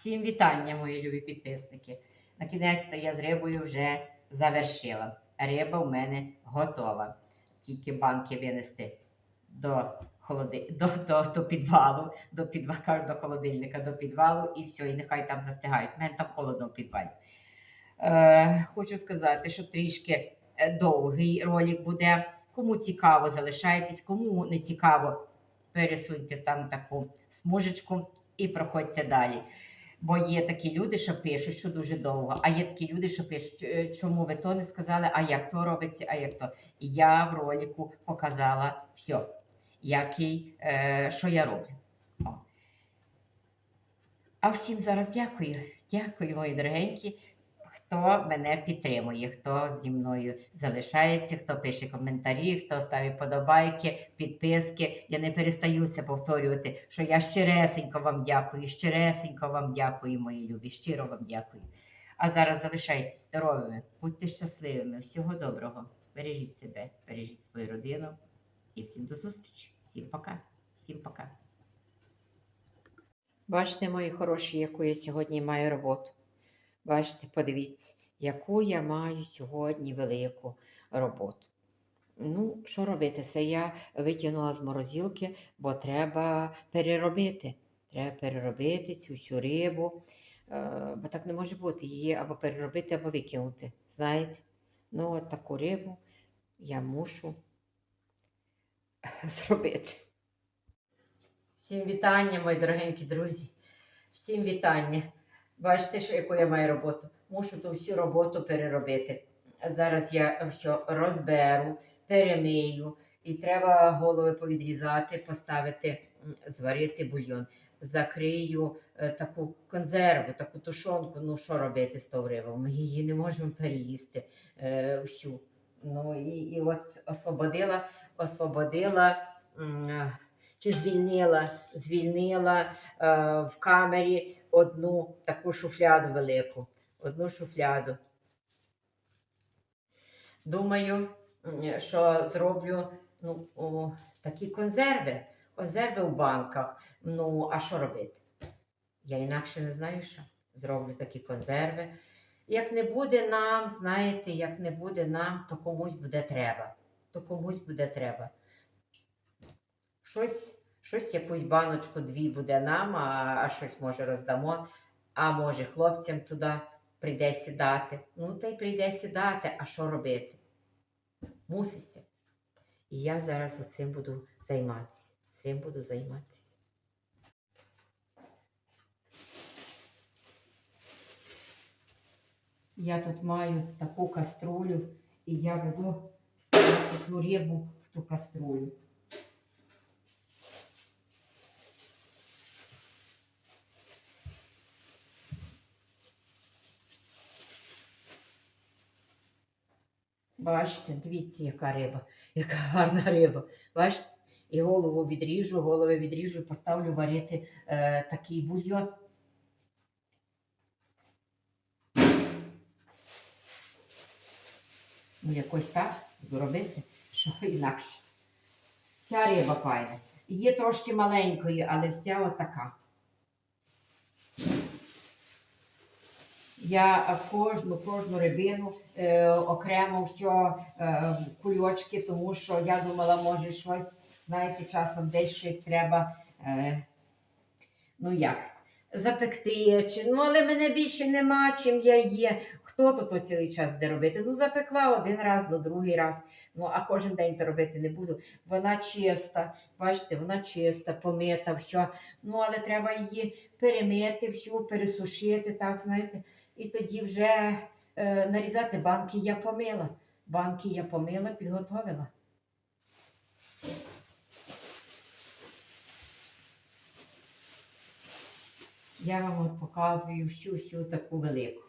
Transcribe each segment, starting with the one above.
Всім вітання, мої любі підписники. На кінець я з рибою вже завершила. Риба в мене готова. Тільки банки винести до, холоди... до, до, до підвалу, до, підва... до холодильника, до підвалу і все, і нехай там застигають. У мене там холодно в підвалі. Е, хочу сказати, що трішки е, довгий ролик буде. Кому цікаво, залишайтесь, кому не цікаво, пересуньте там таку смужечку і проходьте далі. Бо є такі люди, що пишуть, що дуже довго, а є такі люди, що пишуть, «Е, чому ви то не сказали, а як то робиться, а як то. І я в ролику показала все, який, е, що я роблю. А всім зараз дякую. Дякую, мої дорогенькі, хто мене підтримує, хто зі мною залишається, хто пише коментарі, хто ставить подобайки, підписки. Я не перестаюся повторювати, що я щиресенько вам дякую, щиресенько вам дякую, мої любі, щиро вам дякую. А зараз залишайтесь здоровими, будьте щасливими, всього доброго. Бережіть себе, бережіть свою родину і всім до зустрічі. Всім пока. Всім пока. Бачите, мої хороші, яку я сьогодні маю роботу. Бачите, подивіться, яку я маю сьогодні велику роботу. Ну, що робити? Це я витягнула з морозилки, бо треба переробити. Треба переробити цю всю рибу, е, бо так не може бути. Її або переробити, або викинути. Знаєте? Ну, от таку рибу я мушу зробити. Всім вітання, мої дорогенькі друзі. Всім вітання. Бачите, що яку я маю роботу. Мушу ту всю роботу переробити. Зараз я все розберу, перемию, і треба голови повідрізати, поставити, зварити бульйон. Закрию е, таку консерву, таку тушонку. Ну, що робити з тою? Ми її не можемо переїсти е, всю. Ну і, і от освободила, освободила. Чи звільнила, звільнила е, в камері одну таку шуфляду велику. Одну шуфляду. Думаю, що зроблю ну, о, такі консерви. Консерви у банках. Ну, а що робити? Я інакше не знаю, що. Зроблю такі консерви. Як не буде нам, знаєте, як не буде нам, то комусь буде треба. То комусь буде треба. Щось, щось якусь баночку дві буде нам, а, а щось може роздамо. А може хлопцям туди прийде сідати. Ну, та й прийде сідати, а що робити? Муситься. І я зараз оцим буду займатися. Цим буду займатися. Я тут маю таку каструлю, і я буду ставити ту рибу в ту каструлю. Бачите, дивіться, яка риба, яка гарна риба. Бачите? І голову відріжу, голови відріжу поставлю варити е, такий бульйон. Ну, якось так буду робити, що інакше. Вся риба файна. Є трошки маленької, але вся отака. Я в кожну, кожну рибину е, окремо все е, кульочки, тому що я думала, може щось, знаєте, часом десь щось треба, е, ну як, запекти. Чи, ну, але мене більше нема, чим я є. Хто тут цілий час буде робити? Ну, запекла один раз, ну другий раз. Ну, а кожен день то робити не буду. Вона чиста, бачите, вона чиста, помита, все. Ну, але треба її перемити, всю, пересушити, так, знаєте. І тоді вже е, нарізати банки я помила. Банки я помила, підготовила. Я вам от показую всю-всю таку велику.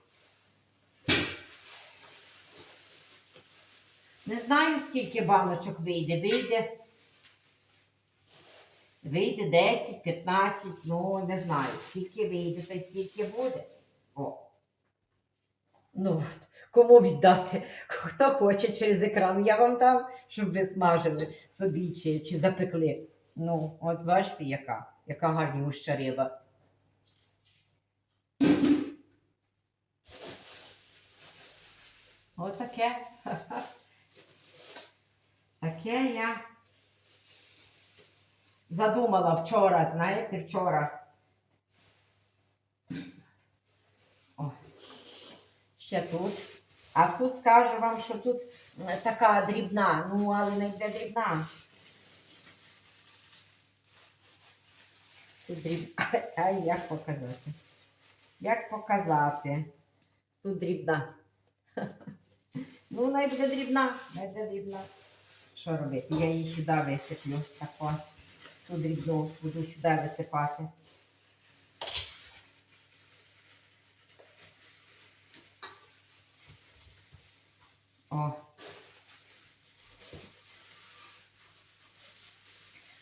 Не знаю, скільки баночок вийде. Вийде. Вийде 10, 15, ну не знаю, скільки вийде, та й скільки буде ну, кому віддати, хто хоче через екран. Я вам дам, щоб ви смажили собі чи чи запекли. Ну, от бачите, яка яка гарнюща риба. Отаке. Таке я задумала вчора, знаєте, вчора. Ще тут. А тут скажу вам, що тут така дрібна, ну, але не йде дрібна. Тут дріб... Ай, як показати? Як показати? Тут дрібна. Ну, вона буде дрібна, не буде дрібна. Що робити? Я її сюди висиплю. Тако. Ту дрібну буду сюди висипати. О.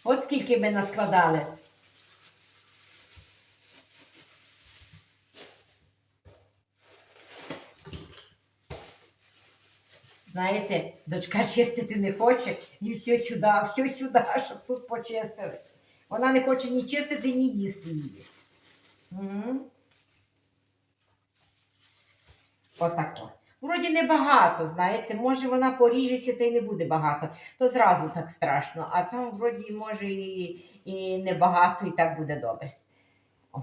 От скільки ми наскладали. Знаєте, дочка чистити не хоче, і все сюди, все сюди, щоб тут почистили. Вона не хоче ні чистити, ні їсти її. Угу. Отако. Вроді небагато, знаєте, може вона поріжеться та й не буде багато, то зразу так страшно, а там вроді може і, і небагато, і так буде добре. О.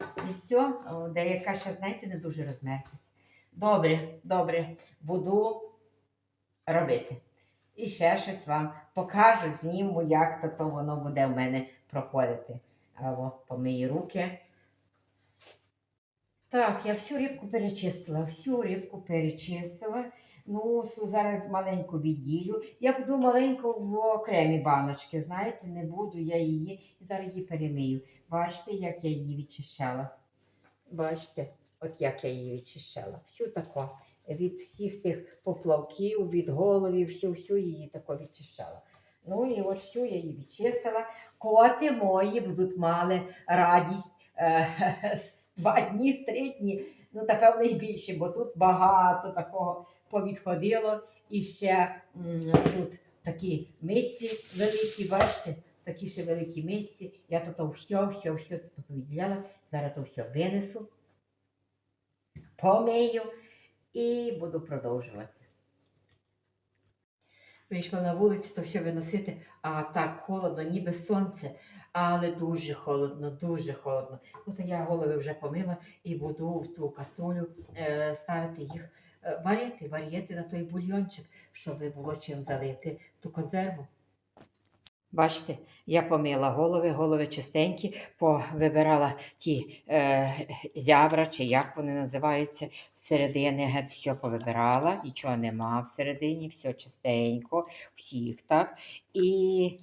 І все, деяка ще, знаєте, не дуже розмертись. Добре, добре, буду робити. І ще щось вам покажу, зніму, як то, то воно буде в мене проходити. Або помию руки. Так, я всю рибку перечистила, всю рибку перечистила. Ну, зараз маленьку відділю. Я буду маленьку в окремі баночки, знаєте, не буду я її. Зараз її перемию. Бачите, як я її відчищала? Бачите, от як я її відчищала. Всю тако. Від всіх тих поплавків, від головів, всю, всю її тако відчищала. Ну і от всю я її відчистила. Коти мої будуть мали радість е, два дні, три дні. Ну, та певно і більше, бо тут багато такого повідходило. І ще м, тут такі мисці великі, бачите, такі ще великі мисці. Я тут все, все, все тут повідділяла. Зараз то все винесу, помию і буду продовжувати. Вийшла на вулицю, то все виносити, а так холодно, ніби сонце, але дуже холодно, дуже холодно. Ну, то я голови вже помила і буду в ту каструлю е, ставити їх, е, варити, варити на той бульйончик, щоб було чим залити ту консерву. Бачите, я помила голови, голови чистенькі, повибирала ті е, зябра, чи як вони називаються, всередині геть все повибирала, нічого нема всередині, все чистенько, всіх так. І,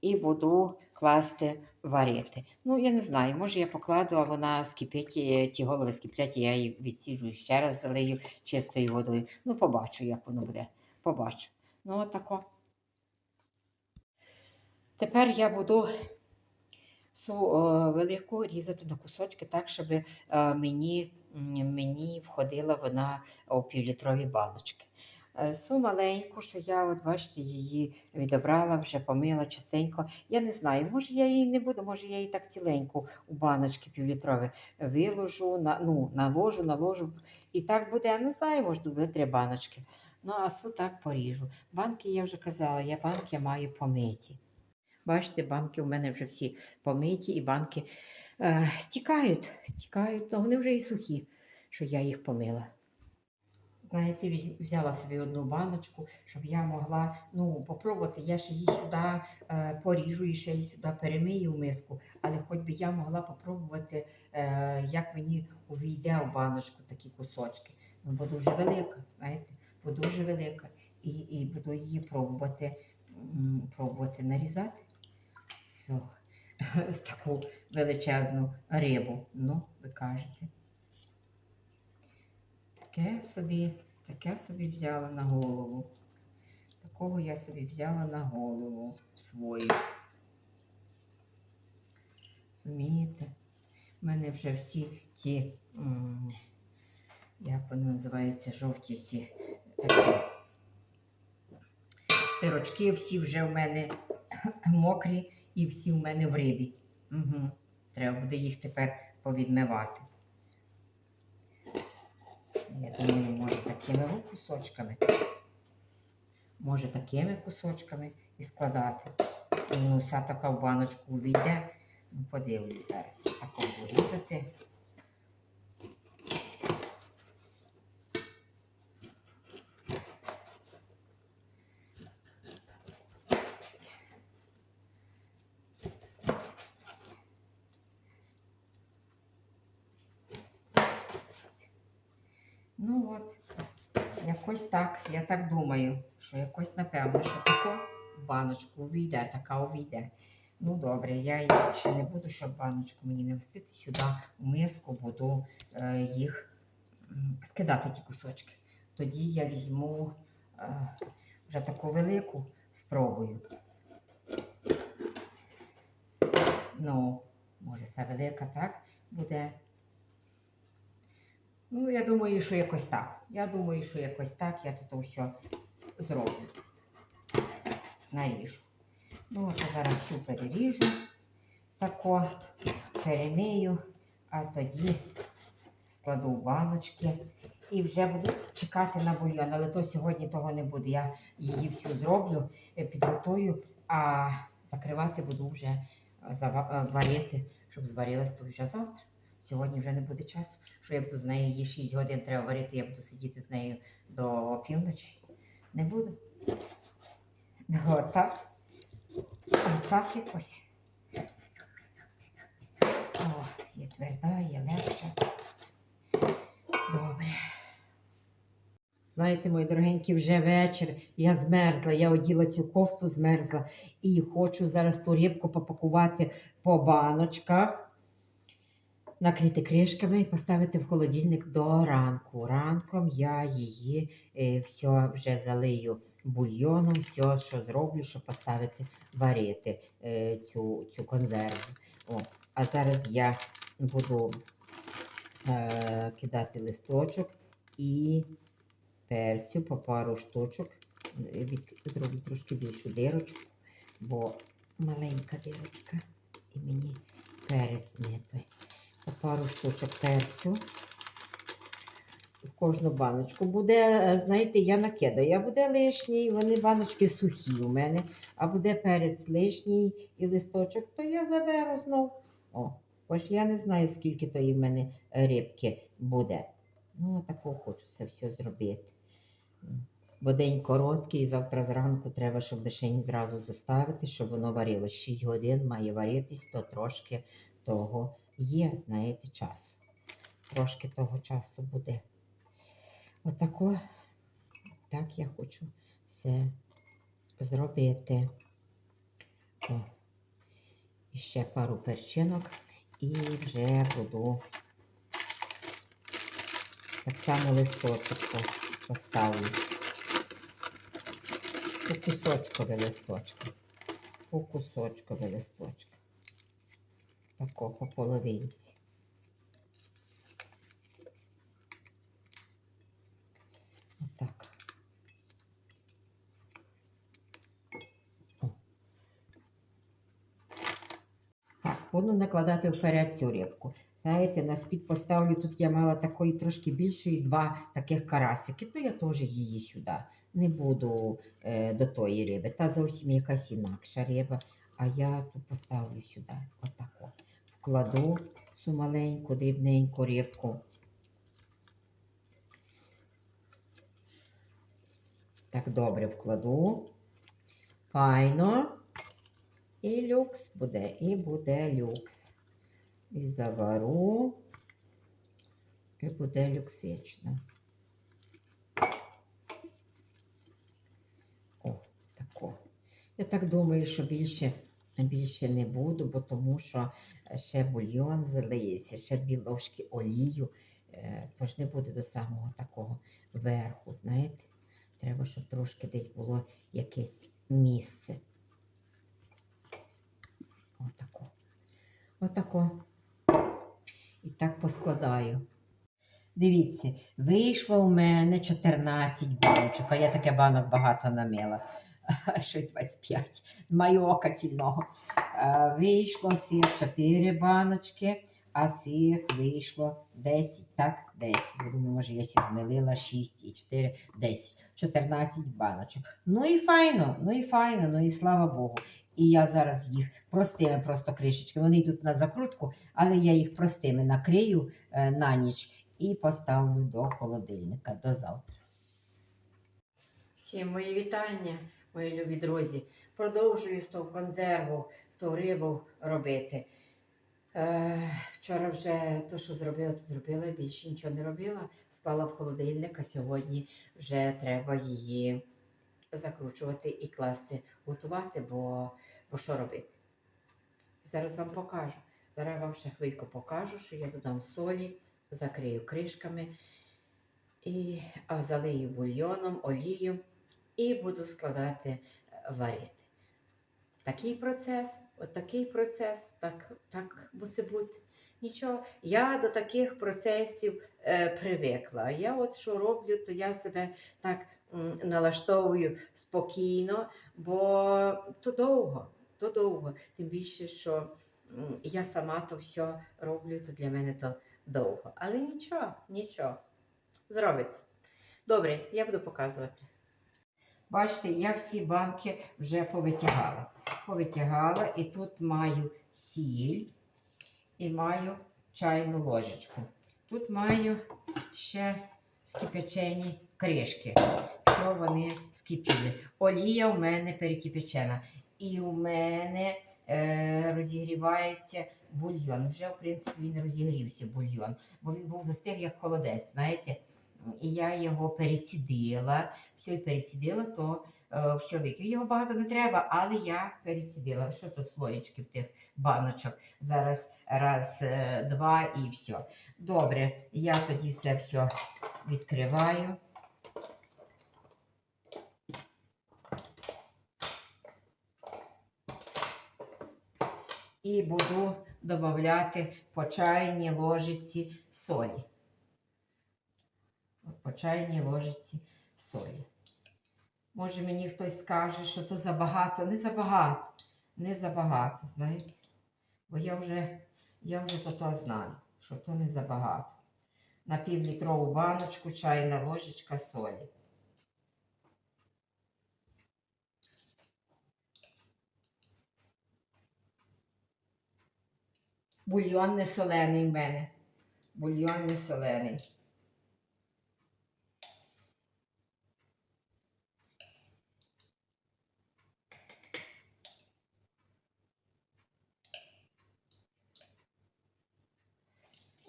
і буду класти варити. Ну, я не знаю, може я покладу, а вона скипить, ті голови скиплять, я її відсіджу ще раз залию чистою водою. Ну, побачу, як воно буде. Побачу. Ну, отако. Тепер я буду велику різати на кусочки так, щоб е, мені, мені входила вона у півлітрові баночки. Е, Цю маленьку, що я, от бачите, її відібрала, вже помила чистенько. Я не знаю, може я її не буду, може я її так ціленьку у баночки півлітрові виложу, на, ну, наложу, наложу. І так буде, я не знаю, може буде три баночки. Ну, а цю так поріжу. Банки я вже казала, я банки маю помиті. Бачите, банки у мене вже всі помиті, і банки е, стікають, стікають, але вони вже і сухі, що я їх помила. Знаєте, взяла собі одну баночку, щоб я могла ну, попробувати. Я ще її сюди е, поріжу і ще її сюди перемию в миску, але хоч би я могла попробувати, е, як мені увійде в баночку такі кусочки. Ну, бо дуже велика, знаєте, бо дуже велика. І, і буду її пробувати, пробувати нарізати. Все. Таку величезну рибу. Ну, ви кажете. Таке собі, таке собі взяла на голову. Такого я собі взяла на голову свою. Розумієте? У мене вже всі ті, як вони називаються, жовті сі такі стирочки, всі вже в мене мокрі і всі в мене в рибі. Угу. Треба буде їх тепер повідмивати. Я думаю, може такими кусочками. Може такими кусочками і складати. Ну, вся така в баночку увійде. Ну, подивлюсь зараз. Тако буду різати. Ну от, якось так, я так думаю, що якось напевно, що таку баночку увійде, така увійде. Ну добре, я її ще не буду, щоб баночку мені не встити сюди в миску, буду е, їх скидати ті кусочки. Тоді я візьму е, вже таку велику, спробую. Ну, може, ця велика так буде. Ну, я думаю, що якось так. Я думаю, що якось так я тут все зроблю. Наріжу. Ну, от я зараз всю переріжу, тако перемию, а тоді складу в баночки і вже буду чекати на бульйон. Але то сьогодні того не буде. Я її всю зроблю, е, підготую, а закривати буду вже е, е, варити, щоб зварилась то вже завтра. Сьогодні вже не буде часу, що я буду з нею її 6 годин треба варити, я буду сидіти з нею до півночі. Не буду. Ну, Отак. Отак якось. О, є тверда, є легша. Добре. Знаєте, мої дорогенькі, вже вечір. Я змерзла, я оділа цю кофту, змерзла. І хочу зараз ту рибку попакувати по баночках накрити кришками і поставити в холодильник до ранку. Ранком я її е, все вже залию бульйоном, все, що зроблю, щоб поставити варити е, цю, цю консерву. О, а зараз я буду е, кидати листочок і перцю по пару штучок. Е, Зроблю трошки більшу дирочку, бо маленька дирочка. І мені перець не той пару штучок перцю. В кожну баночку буде, е, знаєте, я накидаю, а буде лишній, вони баночки сухі у мене, а буде перець лишній і листочок, то я заберу знов. О, бо я не знаю, скільки тої в мене рибки буде. Ну, таку хочу це все зробити. Бо день короткий, завтра зранку треба, щоб лишень зразу заставити, щоб воно варилось. 6 годин має варитись, то трошки того є, знаєте, часу. Трошки того часу буде. Отако, так я хочу все зробити. О, і ще пару перчинок і вже буду так само листочок по- поставлю. По кусочкові листочка. По кусочкові листочка. Тако по половинці. Отак. Так, буду накладати вперед цю рибку. Знаєте, на спід поставлю, тут я мала такої трошки більшої, два таких карасики, то я теж її сюди. Не буду е, до тої риби. Та зовсім якась інакша риба. А я тут поставлю сюди. Отако. Вкладу цю маленьку, дрібненьку рибку. Так добре вкладу. Файно. І люкс буде, і буде люкс. І завару. І буде люксично. О, тако. Я так думаю, що більше, більше не буду, бо тому що ще бульйон залиється, ще дві ложки олію. Е, Тож не буде до самого такого верху, знаєте. Треба, щоб трошки десь було якесь місце. Отако. Отако. І так поскладаю. Дивіться, вийшло у мене 14 баночок, а я таке банок багато намила. Щось 25. Маю ока цільного. Е, Вийшло сир 4 баночки, а цих вийшло 10, так, 10. Я думаю, може, я сі змилила 6 і 4, 10. 14 баночок. Ну і файно, ну і файно, ну і слава Богу. І я зараз їх простими просто кришечками. Вони йдуть на закрутку, але я їх простими накрию е, на ніч і поставлю до холодильника до завтра. Всім мої вітання, мої любі друзі. Продовжую з того консерву, з того рибу робити. Е, вчора вже то, що зробила, то зробила, більше нічого не робила. Склала в холодильник, а сьогодні вже треба її закручувати і класти, готувати, бо, бо що робити? Зараз вам покажу. Зараз вам ще хвильку покажу, що я додам солі, закрию кришками, і, а залию бульйоном, олію і буду складати е, варити. Такий процес, от такий процес, так, так мусить бути. Нічого, я до таких процесів е, привикла. Я от що роблю, то я себе так м, налаштовую спокійно, бо то довго, то довго. Тим більше, що м, я сама то все роблю, то для мене то довго. Але нічого, нічого. Зробиться. Добре, я буду показувати. Бачите, я всі банки вже повитягала. Повитягала і тут маю сіль і маю чайну ложечку. Тут маю ще скипячені кришки. Що вони скипіли. Олія в мене перекипячена. І у мене е, розігрівається бульйон. Вже, в принципі, він розігрівся бульйон, бо він був застиг як холодець, знаєте. І я його перецідила. Все перецідила, то е, викину. Його багато не треба, але я перецідила. Що то слоєчки в тих баночок? Зараз раз, е, два і все. Добре, я тоді це все відкриваю. І буду додати по чайній ложиці солі. По чайній ложиці солі. Може мені хтось скаже, що то забагато. Не забагато. Не забагато, знаєте. Бо я вже, я вже то, то знаю, що то не забагато. На півлітрову баночку чайна ложечка солі. Бульйон не солений в мене. Бульйон не солений.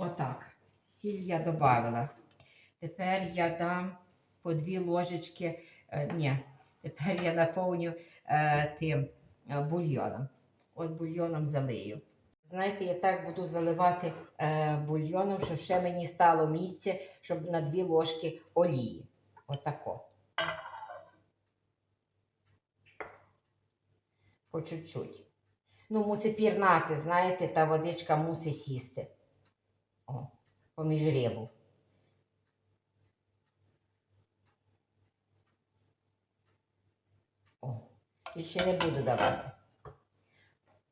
Отак. Сіль я додавила. Тепер я дам по дві ложечки. Е, ні, тепер я наповню е, тим е, бульйоном. От бульйоном залию. Знаєте, я так буду заливати е, бульйоном, щоб ще мені стало місце, щоб на дві ложки олії. Отако. По чуть-чуть. Ну, мусить пірнати, знаєте, та водичка мусить сісти. О, поміж рибу. О, і ще не буду давати.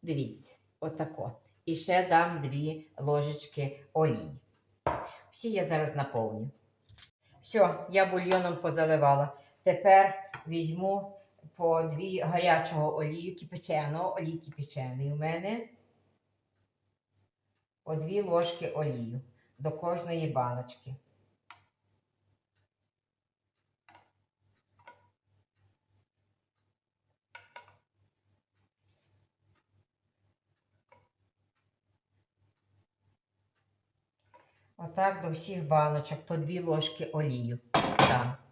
Дивіться, отако. І ще дам дві ложечки олії. Всі я зараз наповню. Все, я бульйоном позаливала. Тепер візьму по дві гарячого олію кипяченого, олій кипячений у мене по дві ложки олію до кожної баночки. Отак до всіх баночок по дві ложки олію. Там.